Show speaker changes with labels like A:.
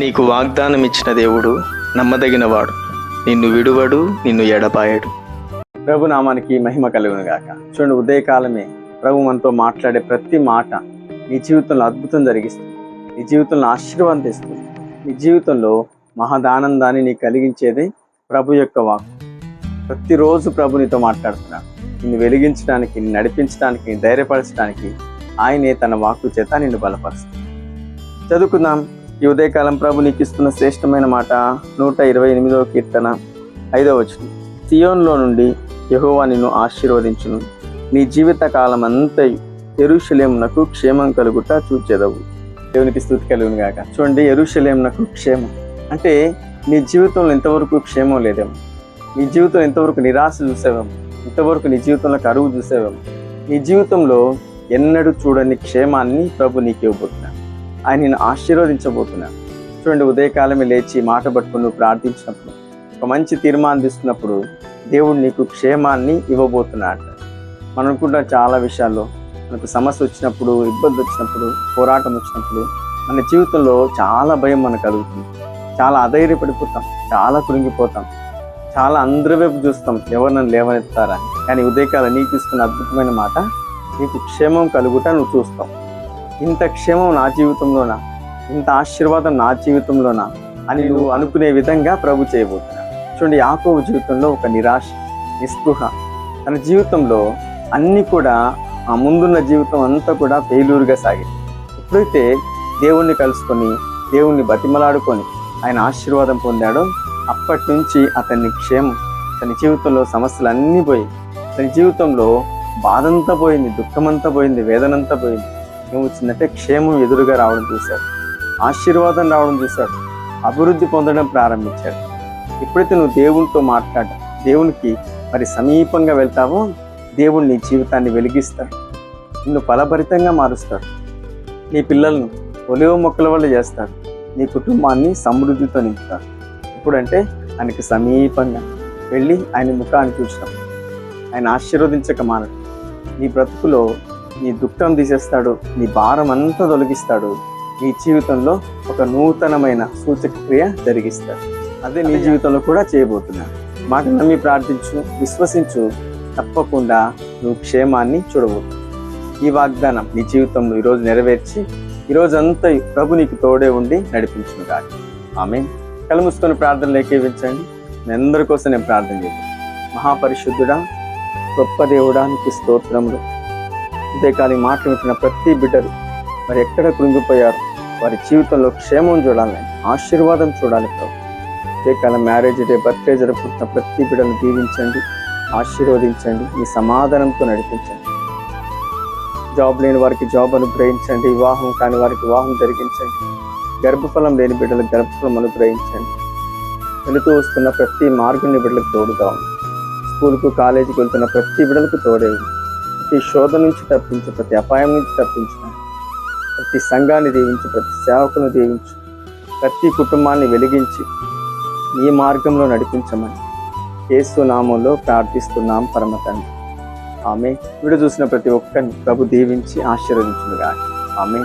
A: నీకు వాగ్దానం ఇచ్చిన దేవుడు నమ్మదగినవాడు. నిన్ను విడువడు నిన్ను ఎడపాయడు ప్రభు నామానికి మహిమ కలుగును గాక. చూడండి ఉదయకాలమే ప్రభు మనతో మాట్లాడే ప్రతి మాట నీ జీవితంలో అద్భుతం జరిగిస్తుంది. నీ జీవితంలో ఆశీర్వాదిస్తుంది నీ జీవితంలో మహదానందాన్ని నీ కలిగించేది ప్రభు యొక్క వాక్ ప్రతిరోజు ప్రభు నీతో మాట్లాడుతున్నాడు. నిన్ను వెలిగించడానికి నిన్ను నడిపించడానికి నిన్ను ధైర్యపరచడానికి ఆయనే తన వాక్కు చేత నిన్ను బలపరుస్తుంది చదువుకుందాం. ఈ ఉదయకాలం ప్రభు నీకు ఇస్తున్న శ్రేష్టమైన మాట నూట ఇరవై ఎనిమిదవ కీర్తన ఐదవ వచనం. సియోన్లో నుండి యహోవా నిన్ను ఆశీర్వదించును. నీ జీవిత కాలం అంతా ఎరుషలేమునకు క్షేమం కలుగుట చూచెదవు. దేవునికి స్థుతి కలుగును గాక. చూడండి ఎరుషలేమునకు క్షేమం. అంటే నీ జీవితంలో ఇంతవరకు క్షేమం లేదేమో. నీ జీవితం ఇంతవరకు నిరాశ చూసేవేమో. ఇంతవరకు నీ జీవితంలో కరువు చూసేవేమో. నీ జీవితంలో ఎన్నడూ చూడని క్షేమాన్ని ప్రభు నీకు ఇవ్వబోతున్నాడు ఆయన నేను ఆశీర్వదించబోతున్నాను చూడండి ఉదయకాలమే లేచి మాట పట్టుకుని ప్రార్థించినప్పుడు ఒక మంచి తీర్మానం తీసుకున్నప్పుడు దేవుడు నీకు క్షేమాన్ని ఇవ్వబోతున్నాడు. మనం అనుకుంటున్న చాలా విషయాల్లో మనకు సమస్య వచ్చినప్పుడు ఇబ్బంది వచ్చినప్పుడు పోరాటం వచ్చినప్పుడు మన జీవితంలో చాలా భయం మనకు కలుగుతుంది. చాలా అధైర్యపడిపోతాం చాలా కృంగిపోతాం చాలా అందరి వైపు చూస్తాం ఎవరు నన్ను లేవనెత్తారా కానీ ఉదయకాలం నీకు ఇస్తున్న అద్భుతమైన మాట నీకు క్షేమం కలుగుట నువ్వు చూస్తావు. ఇంత క్షేమం నా జీవితంలోనా? ఇంత ఆశీర్వాదం నా జీవితంలోనా? అని నువ్వు అనుకునే విధంగా ప్రభు చేయబోతున్నా. చూడండి యాకోబు జీవితంలో ఒక నిరాశ నిస్పృహ. తన జీవితంలో అన్నీ కూడా ఆ ముందున్న జీవితం అంతా కూడా ఫెయిల్యూర్గా సాగింది. ఎప్పుడైతే దేవుణ్ణి కలుసుకొని దేవుణ్ణి బతిమలాడుకొని ఆయన ఆశీర్వాదం పొందాడో అప్పటి నుంచి అతన్ని క్షేమం తన జీవితంలో సమస్యలు అన్నీ పోయి తన జీవితంలో బాధంతా పోయింది దుఃఖమంతా పోయింది వేదనంతా పోయింది. ఏమొచ్చిందంటే క్షేమం ఎదురుగా రావడం చూశాడు. ఆశీర్వాదం రావడం చూశాడు. అభివృద్ధి పొందడం ప్రారంభించాడు. ఎప్పుడైతే నువ్వు దేవునితో మాట్లాడ. దేవునికి మరి సమీపంగా వెళ్తావో దేవుడు నీ జీవితాన్ని వెలిగిస్తాడు. నిన్ను ఫలభరితంగా మారుస్తాడు. నీ పిల్లలను ఒలివ మొక్కల వల్ల చేస్తాడు. నీ కుటుంబాన్ని సమృద్ధితో నింపుతాడు. ఎప్పుడంటే ఆయనకి సమీపంగా వెళ్ళి ఆయన ముఖాన్ని చూసినాం ఆయన ఆశీర్వదించక మానడు. నీ బ్రతుకులో నీ దుఃఖం తీసేస్తాడు నీ భారం అంతా తొలగిస్తాడు. నీ జీవితంలో ఒక నూతనమైన సూచక క్రియ జరిగిస్తాడు. అదే నీ జీవితంలో కూడా చేయబోతున్నాడు. మాట నమ్మి ప్రార్థించు విశ్వసించు. తప్పకుండా నువ్వు క్షేమాన్ని చూడబోతున్నావు ఈ వాగ్దానం నీ జీవితంలో ఈరోజు నెరవేర్చి ఈరోజంతా ప్రభు నీకు తోడే ఉండి నడిపించును కాదు ఆమె కలుముసుకొని మూసుకొని ప్రార్థనలు ఏకీవించండి. మీ అందరి కోసం నేను ప్రార్థన చేయను మహాపరిశుద్ధుడా గొప్ప దేవుడానికి స్తోత్రములు. అంతేకాని మాట వింటున్న ప్రతి బిడ్డలు మరి ఎక్కడ కృంగిపోయారు? వారి జీవితంలో క్షేమం చూడాలి ఆశీర్వాదం చూడాలి ప్రభు. అంతేకాలం మ్యారేజ్ డే బర్త్డే జరుపుకుంటున్న ప్రతి బిడ్డను దీవించండి ఆశీర్వదించండి మీ సమాధానంతో నడిపించండి. జాబ్ లేని వారికి జాబ్ అనుగ్రహించండి వివాహం కాని వారికి వివాహం జరిగించండి. గర్భఫలం లేని బిడ్డలకు గర్భఫలం అనుగ్రహించండి. వెళుతూ వస్తున్న ప్రతి మార్గుని బిడ్డలకు తోడుగా ఉంది స్కూల్కు కాలేజీకి వెళ్తున్న ప్రతి బిడ్డలకు తోడే ఉంది ప్రతి శోధ నుంచి తప్పించు ప్రతి అపాయం నుంచి తప్పించు ప్రతి సంఘాన్ని దీవించు ప్రతి సేవకును దీవించు ప్రతి కుటుంబాన్ని వెలిగించి ఈ మార్గంలో నడిపించమని యేసు నామంలో ప్రార్థిస్తున్నాం పరమ తండ్రి. ఆమె వీడు చూసిన ప్రతి ఒక్కరిని ప్రభు దీవించి ఆశీర్వదించునుగా ఆమె